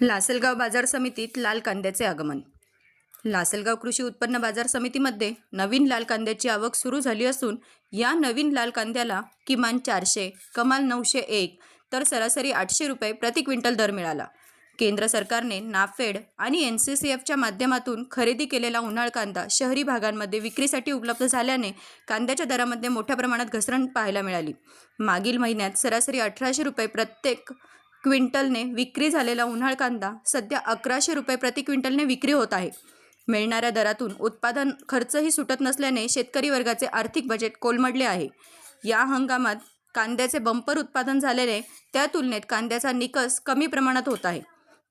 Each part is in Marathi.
लासलगाव बाजार समितीत लाल कांद्याचे आगमन. लासलगाव कृषी उत्पन्न बाजार समितीमध्ये नवीन लाल कांद्याची आवक सुरू झाली असून या नवीन लाल कांद्याला किमान चारशे कमाल नऊशे एक तर सरासरी आठशे रुपये प्रति क्विंटल दर मिळाला. केंद्र सरकारने नाफेड आणि एन सी सी एफच्या माध्यमातून खरेदी केलेला उन्हाळ कांदा शहरी भागांमध्ये विक्रीसाठी उपलब्ध झाल्याने कांद्याच्या दरामध्ये मोठ्या प्रमाणात घसरण पाहायला मिळाली. मागील महिन्यात सरासरी अठराशे रुपये प्रत्येक क्विंटलने विक्री झालेला उन्हाळ कांदा सध्या अकराशे रुपये प्रति क्विंटलने विक्री होत आहे. मिळणाऱ्या दरातून उत्पादन खर्चही सुटत नसल्याने शेतकरी वर्गाचे आर्थिक बजेट कोलमडले आहे. या हंगामात कांद्याचे बंपर उत्पादन झालेले त्या तुलनेत कांद्याचा निकस कमी प्रमाणात होत आहे.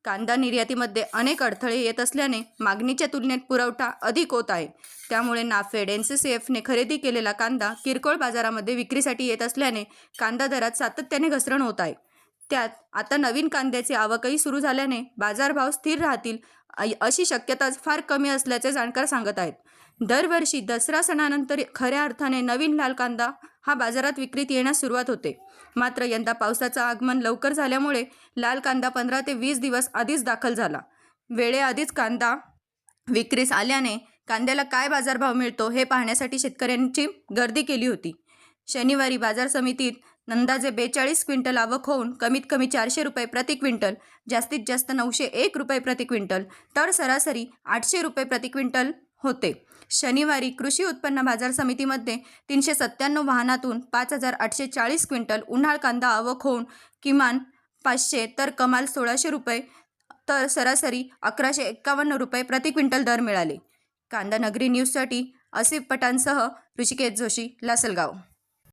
कांदा निर्यातीमध्ये अनेक अडथळे येत असल्याने मागणीच्या तुलनेत पुरवठा अधिक होत आहे. त्यामुळे नाफेड एन सी सी एफने खरेदी केलेला कांदा किरकोळ बाजारामध्ये विक्रीसाठी येत असल्याने कांदा दरात सातत्याने घसरण होत आहे. त्यात आता नवीन कांद्याची आवकही सुरू झाल्याने बाजारभाव स्थिर राहतील अशी शक्यता फार कमी असल्याचे जाणकार सांगत आहेत. दरवर्षी दसरा सणानंतर खऱ्या अर्थाने नवीन लाल कांदा हा बाजारात विक्रीत येण्यास सुरुवात होते. मात्र यंदा पावसाचं आगमन लवकर झाल्यामुळे लाल कांदा पंधरा ते वीस दिवस आधीच दाखल झाला. वेळेआधीच कांदा विक्रीस आल्याने कांद्याला काय बाजारभाव मिळतो हे पाहण्यासाठी शेतकऱ्यांची गर्दी केली होती. शनिवारी बाजार समितीत अंदाजे बेचाळीस क्विंटल आवक होऊन कमीत कमी चारशे रुपये प्रति क्विंटल जास्तीत जास्त नऊशे एक रुपये प्रति क्विंटल तर सरासरी आठशे रुपये प्रति क्विंटल होते. शनिवारी कृषी उत्पन्न बाजार समितीमध्ये तीनशे सत्त्याण्णव वाहनातून पाच हजार आठशे चाळीस क्विंटल उन्हाळ कांदा आवक होऊन किमान पाचशे तर कमाल सोळाशे रुपये तर सरासरी अकराशे एक्कावन्न रुपये प्रति क्विंटल दर मिळाले. कांदा नगरी न्यूजसाठी असिफ पटांसह ऋषिकेश जोशी लासलगाव.